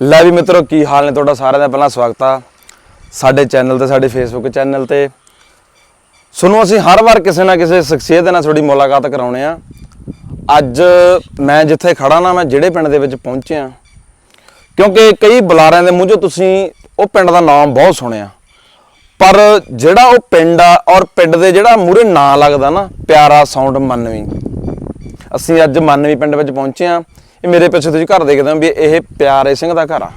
ਲੈ ਵੀ ਮਿੱਤਰੋ, ਕੀ ਹਾਲ ਨੇ ਤੁਹਾਡਾ? ਸਾਰਿਆਂ ਦਾ ਪਹਿਲਾਂ ਸਵਾਗਤ ਆ। ਸਾਡੇ ਚੈਨਲ ਤੇ, ਸਾਡੇ ਫੇਸਬੁੱਕ ਚੈਨਲ ਤੇ। ਸੁਣੋ ਅਸੀਂ ਹਰ ਵਾਰ ਕਿਸੇ ਨਾ ਕਿਸੇ ਸ਼ਖਸੀਅਤ ਦੇ ਨਾਲ ਤੁਹਾਡੀ ਮੁਲਾਕਾਤ ਕਰਾਉਣੇ ਆ। ਅੱਜ ਮੈਂ ਜਿੱਥੇ ਖੜਾ ਨਾ, ਮੈਂ ਜਿਹੜੇ ਪਿੰਡ ਦੇ ਵਿੱਚ ਪਹੁੰਚਿਆ। ਕਿਉਂਕਿ ਕਈ ਬੁਲਾਰਿਆਂ ਦੇ ਮੂੰਹ 'ਚੋਂ ਤੁਸੀਂ ਉਹ ਪਿੰਡ ਦਾ ਨਾਮ ਬਹੁਤ ਸੁਣਿਆ। ਪਰ ਜਿਹੜਾ ਉਹ ਪਿੰਡ ਆ, ਔਰ ਪਿੰਡ ਦੇ ਜਿਹੜਾ ਮੂਰੇ ਨਾਂ ਲੱਗਦਾ ਨਾ, ਪਿਆਰਾ ਸਾਊਂਡ ਮੰਨਵੀ। ਅਸੀਂ ਅੱਜ ਮੰਨਵੀ ਪਿੰਡ ਵਿੱਚ ਪਹੁੰਚੇ ਆ। ਇਹ ਮੇਰੇ ਪਿੱਛੇ ਤੁਸੀਂ ਘਰ ਦੇਖਦੇ ਹੋ ਵੀ ਇਹ ਪਿਆਰੇ ਸਿੰਘ ਦਾ ਘਰ ਆ।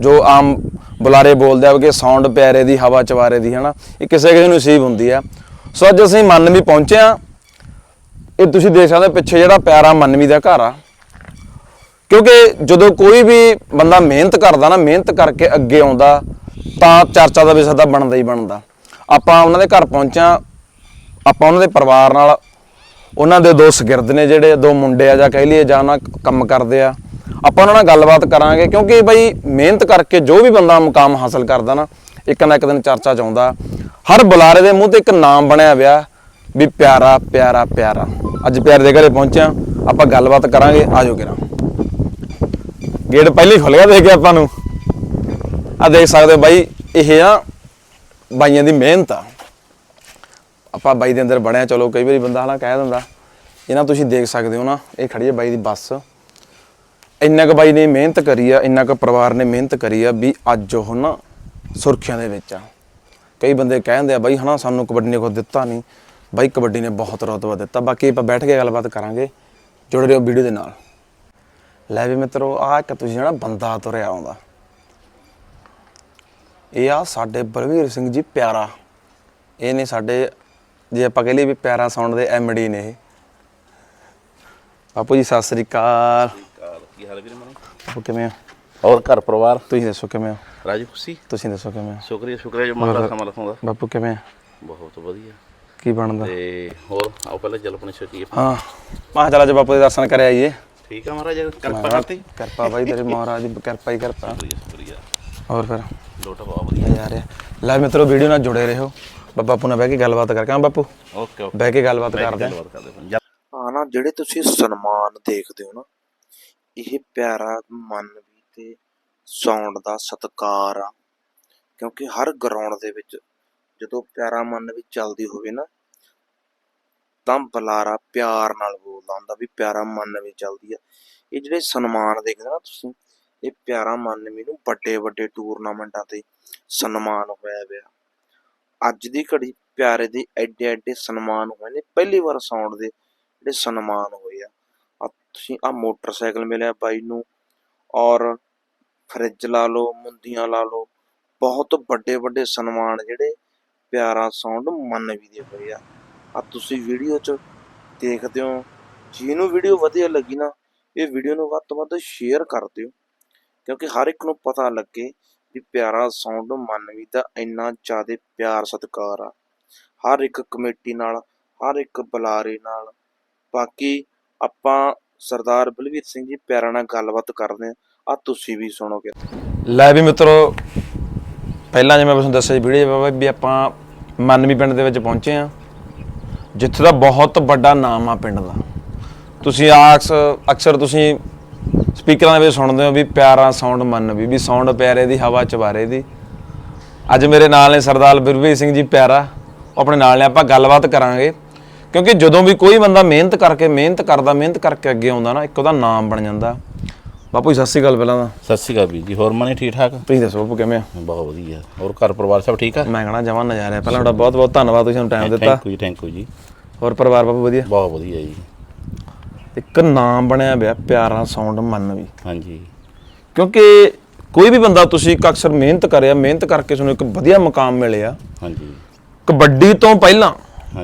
ਜੋ ਆਮ ਬੁਲਾਰੇ ਬੋਲਦੇ ਆ ਕਿ ਸਾਊਂਡ ਪਿਆਰੇ ਦੀ, ਹਵਾ ਚਵਾਰੇ ਦੀ, ਹਨਾ। ਇਹ ਕਿਸੇ ਕਿਸੇ ਨੂੰ ਨਸੀਬ ਹੁੰਦੀ ਆ। ਸੋ ਅੱਜ ਅਸੀਂ ਮੰਨਵੀ ਪਹੁੰਚੇ ਆ ਇਹ ਤੁਸੀਂ ਦੇਖ ਸਕਦੇ ਹੋ ਪਿੱਛੇ ਜਿਹੜਾ ਪਿਆਰਾ ਮਨਵੀ ਦਾ ਘਰ ਆ। ਕਿਉਂਕਿ ਜਦੋਂ ਕੋਈ ਵੀ ਬੰਦਾ ਮਿਹਨਤ ਕਰਦਾ ਨਾ, ਮਿਹਨਤ ਕਰਕੇ ਅੱਗੇ ਆਉਂਦਾ, ਤਾਂ ਚਰਚਾ ਦਾ ਵਿਸ਼ਾ ਤਾਂ ਬਣਦਾ ਹੀ ਬਣਦਾ। ਆਪਾਂ ਉਹਨਾਂ ਦੇ ਘਰ ਪਹੁੰਚਿਆ ਆਪਾਂ ਉਹਨਾਂ ਦੇ ਪਰਿਵਾਰ ਨਾਲ ਉਹਨਾਂ ਦੇ ਦੋ ਸ਼ਗਿਰਦ ਨੇ ਜਿਹੜੇ ਦੋ ਮੁੰਡੇ ਆ ਜਾਂ ਕਹਿ ਲਈਏ ਜਾਂ ਉਹਨਾਂ ਕੰਮ ਕਰਦੇ ਆ। ਆਪਾਂ ਉਹਨਾਂ ਨਾਲ ਗੱਲਬਾਤ ਕਰਾਂਗੇ ਕਿਉਂਕਿ ਬਈ ਮਿਹਨਤ ਕਰਕੇ ਜੋ ਵੀ ਬੰਦਾ ਮੁਕਾਮ ਹਾਸਲ ਕਰਦਾ ਨਾ, ਇੱਕ ਨਾ ਇੱਕ ਦਿਨ ਚਰਚਾ ਚ ਆਉਂਦਾ। ਹਰ ਬੁਲਾਰੇ ਦੇ ਮੂੰਹ ਤੇ ਇੱਕ ਨਾਮ ਬਣਿਆ ਹੋਇਆ, ਵੀ ਪਿਆਰਾ ਪਿਆਰਾ ਪਿਆਰਾ। ਅੱਜ ਪਿਆਰੇ ਦੇ ਘਰੇ ਪਹੁੰਚਿਆ, ਆਪਾਂ ਗੱਲਬਾਤ ਕਰਾਂਗੇ, ਆਜੋ ਕਿਰਾ ਗੇਟ ਪਹਿਲੇ ਖੁੱਲ ਗਿਆ, ਦੇਖ ਕੇ ਆਪਾਂ ਨੂੰ। ਆ ਦੇਖ ਸਕਦੇ ਬਾਈ, ਇਹ ਆ ਬਾਈਆਂ ਦੀ ਮਿਹਨਤ ਆ। ਆਪਾਂ ਬਾਈ ਦੇ ਅੰਦਰ ਬੜਿਆ ਚਲੋ ਕਈ ਵਾਰੀ ਬੰਦਾ ਹਲਾ ਕਹਿ ਦਿੰਦਾ। ਇਹਨਾਂ ਤੁਸੀਂ ਦੇਖ ਸਕਦੇ ਹੋ ਨਾ, ਇਹ ਖੜੀ ਹੈ ਬਾਈ ਦੀ ਬੱਸ। ਇੰਨਾ ਕੁ ਬਾਈ ਨੇ ਮਿਹਨਤ ਕਰੀ ਆ, ਇੰਨਾ ਕੁ ਪਰਿਵਾਰ ਨੇ ਮਿਹਨਤ ਕਰੀ ਆ ਵੀ ਅੱਜ ਉਹ ਨਾ ਸੁਰਖੀਆਂ ਦੇ ਵਿੱਚ ਆ। ਕਈ ਬੰਦੇ ਕਹਿੰਦੇ ਆ, ਬਾਈ ਹਨਾ ਸਾਨੂੰ ਕਬੱਡੀ ਨੇ ਕੁਝ ਦਿੱਤਾ ਨਹੀਂ। ਬਾਈ ਕਬੱਡੀ ਨੇ ਬਹੁਤ ਰਤਬਾ ਦਿੱਤਾ। ਬਾਕੀ ਆਪਾਂ ਬੈਠ ਕੇ ਗੱਲਬਾਤ ਕਰਾਂਗੇ। ਜੁੜੇ ਰਹੋ ਵੀਡੀਓ ਦੇ ਨਾਲ। ਲੈ ਵੀ ਮਿੱਤਰੋ ਆ ਇੱਕ ਤੁਸੀਂ ਜਿਹੜਾ ਬੰਦਾ ਤੁਰਿਆ ਆਉਂਦਾ। ਇਹ ਆ ਸਾਡੇ ਬਲਵੀਰ ਸਿੰਘ ਜੀ ਪਿਆਰਾ। ਇਹ ਨੇ ਸਾਡੇ ਜੇ ਆਪਾਂ ਕਹ ਲਈਏ ਵੀ ਪਿਆਰਾ ਸਾਊਂਡ ਦੇ ਐਮਡੀ ਨੇ ਇਹ। ਬਾਪੂ ਜੀ ਸਤਿ ਸ੍ਰੀ ਅਕਾਲ। ਕੀ ਹਾਲ ਹੈ ਵੀਰੇ ਮਨ? ਬਾਪੂ ਕਿਵੇਂ ਹੋ? ਹੋਰ ਘਰ ਪਰਿਵਾਰ? ਤੁਸੀਂ ਦੱਸੋ ਕਿਵੇਂ ਹੋ? ਰਾਜੀ ਖੁਸ਼ੀ? ਤੁਸੀਂ ਦੱਸੋ ਕਿਵੇਂ ਹੋ? ਸ਼ੁਕਰੀਆ ਸ਼ੁਕਰੀਆ ਜੋ ਮਹਾਰਾਜ ਸਮਾਂ ਲਖਾਉਂਦਾ ਬਾਪੂ ਕਿਵੇਂ? ਆ? ਬਹੁਤ ਵਧੀਆ। ਕੀ ਬਣਦਾ? ਤੇ ਹੋਰ ਆਓ ਪਹਿਲਾਂ ਜਲ ਆਪਣੀ ਛੋਟੀ ਹਾਂ। ਮਾਹ ਚਲਾ ਜੀ ਬਾਪੂ ਦੇ ਦਰਸ਼ਨ ਕਰ ਆਈਏ। ਠੀਕ ਆ ਮਹਾਰਾਜ ਕਿਰਪਾ ਕਰਤੀ। ਕਿਰਪਾ ਬਾਈ ਤੇਰੇ ਮਹਾਰਾਜ ਦੀ ਕਿਰਪਾ ਹੀ ਕਿਰਪਾ। ਸ਼ੁਕਰੀਆ ਸ਼ੁਕਰੀਆ। ਹੋਰ ਫਿਰ? ਲੋਟਾ ਬਹੁਤ ਵਧੀਆ। ਜਾ ਰਿਹਾ। ਲੈ ਮਿੱਤਰੋ ਵੀਡੀਓ ਨਾਲ ਜੁੜੇ ਰਹੋ। ਬਾਪੂ ਨਾਲ ਬਹਿ ਕੇ ਗੱਲਬਾਤ ਕਰਕੇ ਆ ਬਾਪੂ? Okay okay. ਬਹਿ ਕੇ ਗੱਲਬਾਤ ਕਰਦੇ ਗੱਲਬਾਤ ਹਾਂ ਹਾਂ ਨਾ ਜਿਹੜੇ ਤੁਸੀਂ ਸਨਮਾਨ ਦੇਖਦੇ ਹੋ ਨਾ ਇਹ ਪਿਆਰਾ ਮਨ ਵੀ ਤੇ ਸਾਊਂਡ ਦਾ ਸਤਿਕਾਰ ਆ। ਕਿਉਂਕਿ ਹਰ ਗਰਾਊਂਡ ਦੇ ਵਿੱਚ ਜਦੋਂ ਪਿਆਰਾ ਮਨ ਵੀ ਚੱਲਦੀ ਹੋਵੇ ਨਾ ਤਾਂ ਬੁਲਾਰਾ ਪਿਆਰ ਨਾਲ ਬੋਲਦਾ ਹੁੰਦਾ ਵੀ ਪਿਆਰਾ ਮਨ ਵੀ ਚੱਲਦੀ ਆ। ਇਹ ਜਿਹੜੇ ਸਨਮਾਨ ਦੇਖਦੇ ਨਾ ਤੁਸੀਂ ਇਹ ਪਿਆਰਾ ਮਨ ਵੀ ਨੂੰ ਵੱਡੇ ਵੱਡੇ ਟੂਰਨਾਮੈਂਟਾਂ ਤੇ ਸਨਮਾਨ ਹੋਇਆ ਪਿਆ। ਅੱਜ ਦੀ ਘੜੀ ਪਿਆਰੇ ਦੇ ਐਡੇ ਐਡੇ ਸਨਮਾਨ ਹੋਏ ਨੇ, ਪਹਿਲੀ ਵਾਰ ਸਾਊਂਡ ਦੇ ਜਿਹੜੇ ਸਨਮਾਨ ਹੋਏ ਆ। ਆ ਤੁਸੀਂ ਆ ਮੋਟਰਸਾਈਕਲ ਮਿਲਿਆ ਬਾਈ ਨੂੰ ਔਰ ਫਰਿੱਜ ਲਾ ਲਓ, ਮੁੰਦੀਆਂ ਲਾ ਲਓ, ਬਹੁਤ ਵੱਡੇ ਵੱਡੇ ਸਨਮਾਨ ਜਿਹੜੇ ਪਿਆਰਾ ਸਾਊਂਡ ਮੰਨ ਵੀ ਦੇ ਹੋਏ ਆ। ਆ ਤੁਸੀਂ ਵੀਡੀਓ 'ਚ ਦੇਖਦੇ ਹੋ, ਜਿਹਨੂੰ ਵੀਡੀਓ ਵਧੀਆ ਲੱਗੀ ਨਾ, ਇਹ ਵੀਡੀਓ ਨੂੰ ਵੱਧ ਤੋਂ ਵੱਧ ਸ਼ੇਅਰ ਕਰ ਦਿਓ, ਕਿਉਂਕਿ ਹਰ ਇੱਕ ਨੂੰ ਪਤਾ ਲੱਗੇ ਵੀ ਪਿਆਰਾ ਸਾਊਂਡ ਮੰਨਵੀ ਦਾ ਇੰਨਾ ਜ਼ਿਆਦਾ ਪਿਆਰ ਸਤਿਕਾਰ ਆ। ਹਰ ਇੱਕ ਕਮੇਟੀ ਨਾਲ, ਹਰ ਇੱਕ ਬੁਲਾਰੇ ਨਾਲ। ਬਾਕੀ ਆਪਾਂ ਸਰਦਾਰ ਬਲਵੀਰ ਸਿੰਘ ਜੀ ਪਿਆਰਾਂ ਨਾਲ ਗੱਲਬਾਤ ਕਰਦੇ ਆ ਆ ਤੁਸੀਂ ਵੀ ਸੁਣੋਗੇ ਲੈ ਵੀ ਮਿੱਤਰੋ, ਪਹਿਲਾਂ ਜਿਵੇਂ ਮੈਂ ਤੁਹਾਨੂੰ ਦੱਸਿਆ ਸੀ ਵੀਡੀਓ ਵੀ ਆਪਾਂ ਮੰਨਵੀ ਪਿੰਡ ਦੇ ਵਿੱਚ ਪਹੁੰਚੇ ਆ ਜਿੱਥੇ ਦਾ ਬਹੁਤ ਵੱਡਾ ਨਾਮ ਆ ਪਿੰਡ ਦਾ। ਤੁਸੀਂ ਆਕਸ ਅਕਸਰ ਤੁਸੀਂ ਸਪੀਕਰਾਂ ਦੇ ਵਿੱਚ ਸੁਣਦੇ ਹੋ ਵੀ ਪਿਆਰਾ ਸਾਊਂਡ ਮੰਨ ਵੀ ਵੀ ਸਾਊਂਡ ਪਿਆਰੇ ਦੀ ਹਵਾ ਚਵਾਰੇ ਦੀ। ਅੱਜ ਮੇਰੇ ਨਾਲ ਨੇ ਸਰਦਾਰ ਬਿਰਵੀ ਸਿੰਘ ਜੀ ਪਿਆਰਾ ਆਪਣੇ ਨਾਲ ਨੇ ਆਪਾਂ ਗੱਲਬਾਤ ਕਰਾਂਗੇ। ਕਿਉਂਕਿ ਜਦੋਂ ਵੀ ਕੋਈ ਬੰਦਾ ਮਿਹਨਤ ਕਰਕੇ ਮਿਹਨਤ ਕਰਦਾ ਮਿਹਨਤ ਕਰਕੇ ਅੱਗੇ ਆਉਂਦਾ ਨਾ ਇੱਕ ਉਹਦਾ ਨਾਮ ਬਣ ਜਾਂਦਾ। ਬਾਪੂ ਜੀ ਸਤਿ ਸ਼੍ਰੀ ਅਕਾਲ ਪਹਿਲਾਂ ਤਾਂ। ਸਤਿ ਸ਼੍ਰੀ ਅਕਾਲ ਵੀਰ ਜੀ ਹੋਰ ਮਨੀ ਠੀਕ ਠਾਕ? ਤੁਸੀਂ ਦੱਸੋ ਬਾਪੂ ਕਿਵੇਂ ਆ ਬਹੁਤ ਵਧੀਆ ਹੋਰ ਘਰ ਪਰਿਵਾਰ ਸਭ ਠੀਕ ਆ? ਮੈਂ ਕਹਣਾ ਜਮਾਂ ਨਜ਼ਾਰਾ ਪਹਿਲਾਂ ਤੁਹਾਡਾ ਬਹੁਤ ਬਹੁਤ ਧੰਨਵਾਦ ਤੁਸੀਂ ਸਾਨੂੰ ਟਾਈਮ ਦਿੱਤਾ। ਥੈਂਕ ਯੂ ਥੈਂਕ ਯੂ ਜੀ। ਹੋਰ ਪਰਿਵਾਰ ਬਾਪੂ ਵਧੀਆ? ਬਹੁਤ ਵਧੀਆ ਜੀ। ਇੱਕ ਨਾਮ ਬਣਿਆ ਪਿਆ ਪਿਆਰਾ ਸਾਊਂਡ ਮੰਨ ਵੀ। ਹਾਂਜੀ। ਕਿਉਂਕਿ ਕੋਈ ਵੀ ਬੰਦਾ ਤੁਸੀਂ ਇੱਕ ਅਕਸਰ ਮਿਹਨਤ ਕਰਿਆ ਮਿਹਨਤ ਕਰਕੇ ਤੁਹਾਨੂੰ ਇੱਕ ਵਧੀਆ ਮੁਕਾਮ ਮਿਲਿਆ। ਹਾਂਜੀ। ਕਬੱਡੀ ਤੋਂ ਪਹਿਲਾਂ।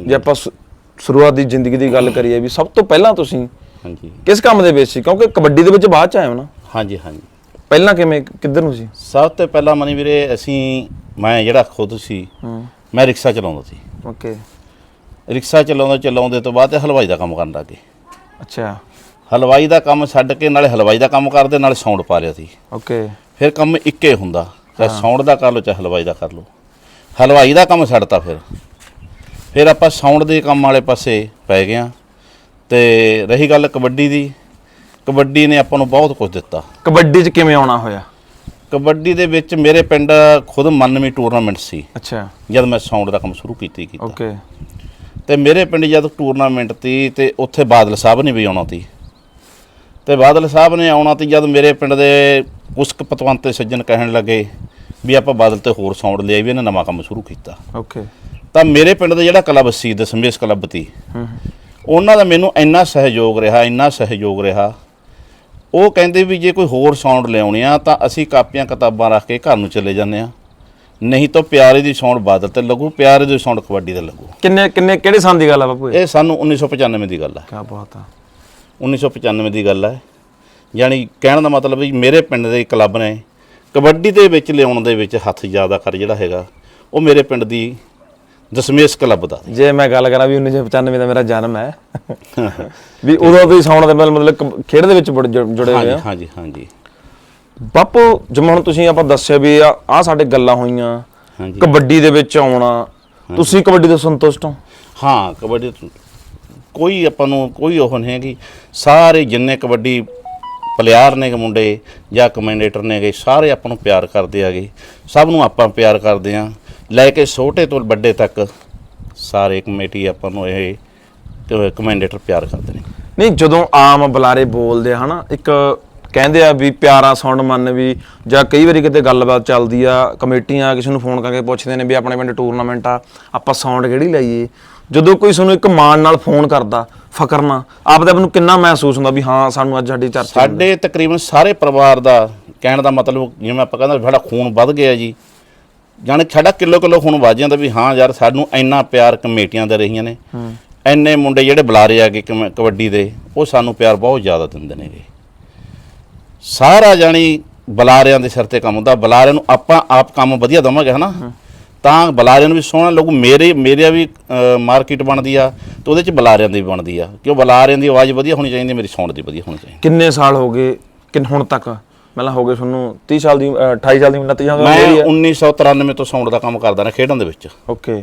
ਜੇ ਆਪਾਂ ਸ਼ੁਰੂਆਤ ਦੀ ਜ਼ਿੰਦਗੀ ਦੀ ਗੱਲ ਕਰੀਏ ਵੀ ਸਭ ਤੋਂ ਪਹਿਲਾਂ ਤੁਸੀਂ ਹਾਂਜੀ। ਕਿਸ ਕੰਮ ਦੇ ਵਿੱਚ ਸੀ? ਕਿਉਂਕਿ ਕਬੱਡੀ ਦੇ ਵਿੱਚ ਬਾਅਦ ਚ ਆਏ ਹੋ ਨਾ। ਹਾਂਜੀ ਹਾਂਜੀ। ਪਹਿਲਾਂ ਕਿਵੇਂ ਕਿੱਧਰ ਨੂੰ ਸੀ? ਸਭ ਤੋਂ ਪਹਿਲਾਂ ਮਨੀ ਵੀਰੇ ਅਸੀਂ ਮੈਂ ਜਿਹੜਾ ਖੁਦ ਸੀ ਮੈਂ ਰਿਕਸ਼ਾ ਚਲਾਉਂਦਾ ਸੀ। ਓਕੇ। ਰਿਕਸ਼ਾ ਚਲਾਉਂਦਾ ਚਲਾਉਂਦੇ ਤੋਂ ਬਾਅਦ ਹਲਵਾਈ ਦਾ ਕੰਮ ਕਰਨ ਲੱਗ ਅੱਛਾ। ਹਲਵਾਈ ਦਾ ਕੰਮ ਛੱਡ ਕੇ ਨਾਲੇ ਹਲਵਾਈ ਦਾ ਕੰਮ ਕਰਦੇ ਨਾਲੇ ਸਾਊਂਡ ਪਾ ਲਿਆ ਸੀ। ਓਕੇ। ਫਿਰ ਕੰਮ ਇੱਕੇ ਹੁੰਦਾ ਚਾਹੇ ਸਾਊਂਡ ਦਾ ਕਰ ਲਓ ਚਾਹੇ ਹਲਵਾਈ ਦਾ ਕਰ ਲਓ। ਹਲਵਾਈ ਦਾ ਕੰਮ ਛੱਡਤਾ ਫਿਰ। ਫਿਰ ਆਪਾਂ ਸਾਊਂਡ ਦੇ ਕੰਮ ਵਾਲੇ ਪਾਸੇ ਪੈ ਗਏ ਹਾਂ। ਤੇ ਰਹੀ ਗੱਲ ਕਬੱਡੀ ਦੀ। ਕਬੱਡੀ ਨੇ ਆਪਾਂ ਨੂੰ ਬਹੁਤ ਕੁਝ ਦਿੱਤਾ। ਕਬੱਡੀ 'ਚ ਕਿਵੇਂ ਆਉਣਾ ਹੋਇਆ? ਕਬੱਡੀ ਦੇ ਵਿੱਚ ਮੇਰੇ ਪਿੰਡ ਖੁਦ ਮੰਨਵੀਂ ਟੂਰਨਾਮੈਂਟ ਸੀ। ਅੱਛਾ। ਜਦ ਮੈਂ ਸਾਊਂਡ ਦਾ ਕੰਮ ਸ਼ੁਰੂ ਕੀਤੀ ਕੀਤਾ। ਓਕੇ। ਤੇ ਮੇਰੇ ਪਿੰਡ ਜਦ ਟੂਰਨਾਮੈਂਟ ਤੀ ਤੇ ਉੱਥੇ ਬਾਦਲ ਸਾਹਿਬ ਨੇ ਵੀ ਆਉਣਾ ਤੀ। ਤੇ ਬਾਦਲ ਸਾਹਿਬ ਨੇ ਆਉਣਾ ਤੀ ਜਦ ਮੇਰੇ ਪਿੰਡ ਦੇ ਕੁਛ ਕੁ ਪਤਵੰਤੇ ਸੱਜਣ ਕਹਿਣ ਲੱਗੇ ਵੀ ਆਪਾਂ ਬਾਦਲ ਤੇ ਹੋਰ ਸਾਊਂਡ ਲਿਆਈ ਵੀ ਇਹਨੇ ਨਵਾਂ ਕੰਮ ਸ਼ੁਰੂ ਕੀਤਾ। ਓਕੇ ਤਾਂ ਮੇਰੇ ਪਿੰਡ ਦਾ ਜਿਹੜਾ ਕਲੱਬ ਸੀ ਦਸਮੇਸ਼ ਕਲੱਬ ਤੀ ਹੂੰ ਉਹਨਾਂ ਦਾ ਮੈਨੂੰ ਇੰਨਾ ਸਹਿਯੋਗ ਰਿਹਾ ਇੰਨਾ ਸਹਿਯੋਗ ਰਿਹਾ। ਉਹ ਕਹਿੰਦੇ ਵੀ ਜੇ ਕੋਈ ਹੋਰ ਸਾਊਂਡ ਲਿਆਉਣੀ ਆ ਤਾਂ ਅਸੀਂ ਕਾਪੀਆਂ ਕਿਤਾਬਾਂ ਰੱਖ ਕੇ ਘਰ ਨੂੰ ਚਲੇ ਜਾਂਦੇ ਆ। ਨਹੀਂ ਤਾਂ ਪਿਆਰੇ ਦੀ ਸਾਊਂਡ ਬਾਦਲ ਤੇ ਲੱਗੂ ਪਿਆਰੇ ਦੀ ਸਾਊਂਡ ਕਬੱਡੀ ਤੇ ਲੱਗੂ। ਕਿੰਨੇ ਕਿੰਨੇ ਕਿਹੜੇ ਸਾਲ ਦੀ ਗੱਲ ਆ ਬਾਪੂ ਇਹ? ਇਹ ਸਾਨੂੰ 1995 ਦੀ ਗੱਲ ਹੈ ਕੀ ਬਾਤ ਆ। 1995 ਦੀ ਗੱਲ ਹੈ ਯਾਨੀ ਕਹਿਣ ਦਾ ਮਤਲਬ ਵੀ ਮੇਰੇ ਪਿੰਡ ਦੇ ਕਲੱਬ ਨੇ ਕਬੱਡੀ ਦੇ ਵਿੱਚ ਲਿਆਉਣ ਦੇ ਵਿੱਚ ਹੱਥ ਜ਼ਿਆਦਾ ਕਰ ਜਿਹੜਾ ਹੈਗਾ ਉਹ ਮੇਰੇ ਪਿੰਡ ਦੀ ਦਸਮੇਸ਼ ਕਲੱਬ ਦਾ। ਜੇ ਮੈਂ ਗੱਲ ਕਰਾਂ ਵੀ 1995 ਦਾ ਮੇਰਾ ਜਨਮ ਹੈ ਵੀ ਉਦੋਂ ਤੋਂ ਹੀ ਸਾਉਣ ਦੇ ਮਤਲਬ ਕ- ਖੇਡ ਦੇ ਵਿੱਚ ਬੜ- ਜੁ- ਜੁੜੇ ਹੋਏ ਹਾਂਜੀ ਆ ਹਾਂਜੀ ਹਾਂਜੀ। ਬਾਪੂ ਜਿਵੇਂ ਹੁਣ ਤੁਸੀਂ ਆਪਾਂ ਦੱਸਿਆ ਵੀ ਆ ਆਹ ਸਾਡੇ ਗੱਲਾਂ ਹੋਈਆਂ ਹਾਂਜੀ। ਕਬੱਡੀ ਦੇ ਵਿੱਚ ਆਉਣਾ ਤੁਸੀਂ ਕਬੱਡੀ ਤੋਂ ਸੰਤੁਸ਼ਟ ਹੋ? ਹਾਂ ਕਬੱਡੀ ਤੋਂ ਕੋਈ ਆਪਾਂ ਨੂੰ ਕੋਈ ਉਹ ਨਹੀਂ ਹੈਗੀ ਸਾਰੇ ਜਿੰਨੇ ਕਬੱਡੀ ਪਲੇਅਰ ਨੇ ਗੇ ਮੁੰਡੇ ਜਾਂ ਕਮੈਂਡੇਟਰ ਨੇਗੇ ਸਾਰੇ ਆਪਾਂ ਨੂੰ ਪਿਆਰ ਕਰਦੇ ਆਗੇ ਸਭ ਨੂੰ ਆਪਾਂ ਪਿਆਰ ਕਰਦੇ ਆ। ਲੈ ਕੇ ਛੋਟੇ ਤੋਂ ਵੱਡੇ ਤੱਕ ਸਾਰੇ ਕਮੇਟੀ ਆਪਾਂ ਨੂੰ ਇਹ ਕ- ਕਮੈਂਡੇਟਰ ਪਿਆਰ ਕਰਦੇ ਨੇ। ਨਹੀਂ ਜਦੋਂ ਆਮ ਬੁਲਾਰੇ ਬੋਲਦੇ ਆ ਹਨਾ ਇੱਕ ਕਹਿੰਦੇ ਆ ਵੀ ਪਿਆਰਾ ਸਾਊਂਡ ਮੰਨ ਵੀ ਜਾਂ ਕਈ ਵਾਰੀ ਕਿਤੇ ਗੱਲਬਾਤ ਚੱਲਦੀ ਆ ਕਮੇਟੀਆਂ ਕਿਸੇ ਨੂੰ ਫੋਨ ਕਰਕੇ ਪੁੱਛਦੇ ਨੇ ਵੀ ਆਪਣੇ ਪਿੰਡ ਟੂਰਨਾਮੈਂਟ ਆ ਆਪਾਂ ਸਾਊਂਡ ਕਿਹੜੀ ਲਾਈਏ? ਜਦੋਂ ਕੋਈ ਸਾਨੂੰ ਇੱਕ ਮਾਣ ਨਾਲ ਫੋਨ ਕਰਦਾ ਫਕਰ ਨਾਲ ਆਪਦੇ ਆਪ ਨੂੰ ਕਿੰਨਾ ਮਹਿਸੂਸ ਹੁੰਦਾ ਵੀ ਹਾਂ ਸਾਨੂੰ ਅੱਜ ਸਾਡੀ ਚਰਚਾ ਸਾਡੇ ਤਕਰੀਬਨ ਸਾਰੇ ਪਰਿਵਾਰ ਦਾ ਕਹਿਣ ਦਾ ਮਤਲਬ ਜਿਵੇਂ ਆਪਾਂ ਕਹਿੰਦਾ ਸਾਡਾ ਖੂਨ ਵੱਧ ਗਿਆ ਜੀ ਜਾਣੇ ਸਾਡਾ ਕਿਲੋ ਕਿਲੋ ਖੂਨ ਵੱਧ ਜਾਂਦਾ ਵੀ ਹਾਂ ਯਾਰ ਸਾਨੂੰ ਇੰਨਾ ਪਿਆਰ ਕਮੇਟੀਆਂ ਦੇ ਰਹੀਆਂ ਨੇ। ਇੰਨੇ ਮੁੰਡੇ ਜਿਹੜੇ ਬੁਲਾਰੇ ਆਗੇ ਕਮ- ਕਬੱਡੀ ਦੇ ਉਹ ਸਾਨੂੰ ਪਿਆਰ ਬਹੁਤ ਜ਼ਿਆਦਾ ਦਿੰਦੇ ਨੇਗੇ। ਸਾਰਾ ਜਾਣੀ ਬੁਲਾਰਿਆਂ ਦੇ ਸਿਰ ਤੇ ਕੰਮ ਹੁੰਦਾ ਬੁਲਾਰਿਆਂ ਨੂੰ ਆਪਾਂ ਆਪ ਕੰਮ ਵਧੀਆ ਦਵਾਂਗੇ ਹਨਾ? ਤਾਂ ਬੁਲਾਰਿਆਂ ਨੂੰ ਵੀ ਸੋਹਣਾ ਲੱਗੂ ਮੇਰੇ ਮੇਰੇ ਵੀ ਮਾਰਕੀਟ ਬਣਦੀ ਆ ਤੇ ਉਹਦੇ ਚ ਬੁਲਾਰਿਆਂ ਦੀ ਵੀ ਬਣਦੀ ਆ ਕਿਉਂ ਬੁਲਾਰਿਆਂ ਦੀ ਆਵਾਜ਼ ਵਧੀਆ ਹੋਣੀ ਚਾਹੀਦੀ ਮੇਰੀ ਸਾਊਂਡ ਦੀ ਵਧੀਆ ਹੋਣੀ ਚਾਹੀਦੀ। ਕਿੰਨੇ ਸਾਲ ਹੋ ਗਏ ਕਿ ਹੁਣ ਤੱਕ? ਮਤਲਬ ਹੋ ਗਏ ਤੁਹਾਨੂੰ 30 ਸਾਲ ਦੀ ਅ, 28 ਸਾਲ ਦੀ 29 ਸਾਲ ਮੈਂ ਦੀ 1993 ਤੋਂ ਸਾਊਂਡ ਦਾ ਕੰਮ ਕਰਦਾ ਰਿਹਾ ਖੇਡਾਂ ਦੇ ਵਿੱਚ। ਓਕੇ।